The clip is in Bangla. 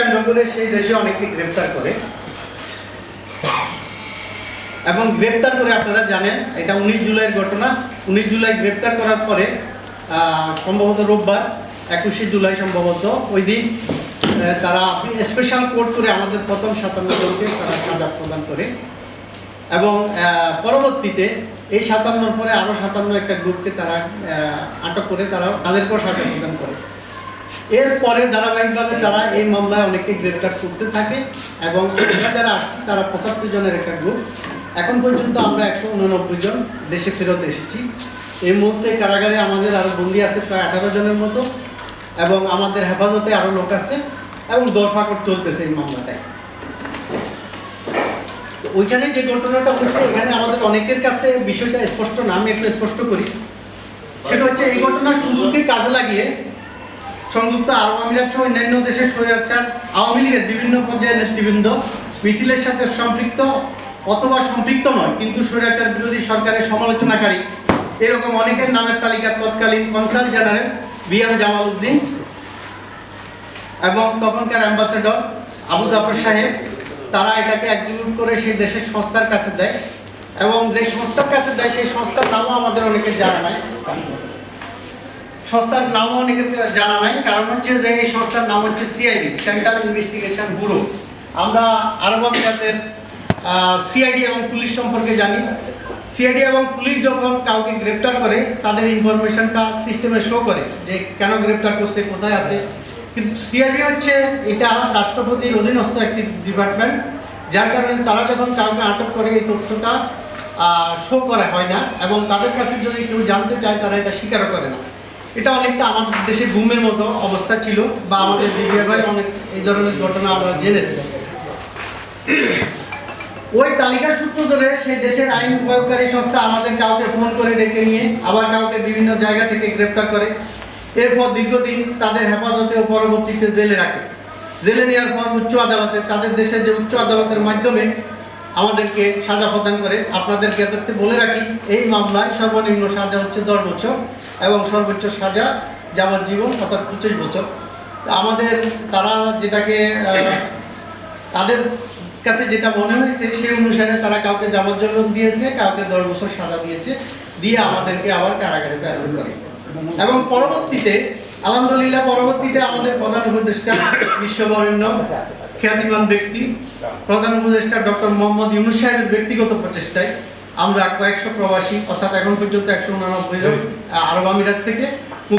কেন্দ্র করে সেই দেশে অনেককে গ্রেপ্তার করে। এবং গ্রেপ্তার করে আপনারা জানেন, এটা উনিশ জুলাইয়ের ঘটনা। উনিশ জুলাই গ্রেপ্তার করার পরে সম্ভবত রোববার, একুশে জুলাই সম্ভবত ওই দিন তারা স্পেশাল কোর্ট করে আমাদের প্রথম সাতান্ন জনকে তারা সাজা প্রদান করে। এবং পরবর্তীতে এই সাতান্নর পরে আরও সাতান্ন একটা গ্রুপকে তারা আটক করে, তারা তাদেরকেও সাজা প্রদান করে। এরপরে ধারাবাহিকভাবে তারা এই মামলায় অনেকে গ্রেপ্তার করতে থাকে এবং যারা আসছি, তারা পঁচাত্তর জনের একটা গ্রুপ। এখন পর্যন্ত আমরা একশো উননব্বই জন দেশে ফেরত এসেছি। এই মুহূর্তে কারাগারে আমাদের আরও বন্দি আছে প্রায় আঠারো জনের মতো এবং আমাদের হেফাজতে আরও লোক আছে এবং দরফাকট চলতেছে এই মামলাটায়। ওইখানে যে ঘটনাটা হচ্ছে, এখানে আমাদের অনেকের কাছে বিষয়টা স্পষ্ট না, আমি একটু স্পষ্ট করি। সেটা হচ্ছে এই ঘটনার সুযোগকে কাজে লাগিয়ে সংযুক্ত আরব আমিরাত সহ অন্যান্য দেশের স্বৈরাচার আওয়ামী লীগের বিভিন্ন পর্যায়ের নেতৃবৃন্দ মিছিলের সাথে সম্পৃক্ত অথবা সম্পৃক্ত নয়, কিন্তু স্বৈরাচার বিরোধী সরকারের সমালোচনাকারী। এরকম অনেকের নামের তালিকা তৎকালীন consul general B M Jamal Uddin এবং তখনকার অ্যাম্বাসেডর আবু জাফর সাহেব, তারা এটাকে একজুট করে সেই দেশের সংস্থার কাছে দেয় এবং যে সংস্থার কাছে দেয়, সেই সংস্থার নামও আমাদের অনেকে জানা নাই সংস্থার নামও অনেকে জানা নাই। কারণ হচ্ছে যে এই সংস্থার নাম হচ্ছে সিআইডি সেন্ট্রাল ইনভেস্টিগেশন ব্যুরো আমরা আরব আমিরাতের সিআইডি এবং পুলিশ সম্পর্কে জানি। সিআইডি এবং পুলিশ যখন কাউকে গ্রেপ্তার করে, তাদের ইনফরমেশনটা সিস্টেমে শো করে যে কেন গ্রেপ্তার করছে, কোথায় আছে। কিন্তু সিআইডি হচ্ছে, এটা রাষ্ট্রপতির অধীনস্থ একটি ডিপার্টমেন্ট যার কারণে তারা যখন কাউকে আটক করে, এই তথ্যটা শো করা হয় না। এবং তাদের কাছে যদি কেউ জানতে চায়, তারা এটা স্বীকারও করে না। এটা অনেকটা আমাদের দেশে ঘুমের মতো অবস্থা ছিল, বা আমাদের দিদিয়া ভাই অনেক এই ধরনের ঘটনা আমরা জেনেছি। ওই তালিকা সূত্র ধরে সেই দেশের আইন প্রয়োগকারী সংস্থা আমাদের কাউকে ফোন করে ডেকে নিয়ে আবার কাউকে বিভিন্ন জায়গা থেকে গ্রেপ্তার করে। এরপর দীর্ঘদিন তাদের হেফাজতে ও পরবর্তীতে জেলে রাখে। জেলে নেওয়ার পর উচ্চ আদালতে তাদের দেশের যে উচ্চ আদালতের মাধ্যমে আমাদেরকে সাজা প্রদান করে। আপনাদের ক্ষেত্রে বলে রাখি, এই মামলায় সর্বনিম্ন সাজা হচ্ছে দশ বছর এবং সর্বোচ্চ সাজা যাবজ্জীবন অর্থাৎ পঁচিশ বছর। আমাদের তারা যেটাকে তাদের কাছে যেটা মনে হয়েছে, সেই অনুসারে তারা কাউকে যাবজ্জীবন দিয়েছে, কাউকে দশ বছর সাজা দিয়েছে, দিয়ে আমাদেরকে আবার কারাগারে প্রেরণ করে। এবং পরবর্তীতে আলহামদুলিল্লাহ, পরবর্তীতে আমাদের প্রধান উপদেষ্টা বিশ্ববরণ্য খ্যাতিমান ব্যক্তি, প্রধান উপদেষ্টা ডক্টর মোহাম্মদ ইউনুস সাহেবের ব্যক্তিগত প্রচেষ্টায় আমরা কয়েকশো প্রবাসী, অর্থাৎ এখন পর্যন্ত একশো উনানব্বই আরব আমিরাত থেকে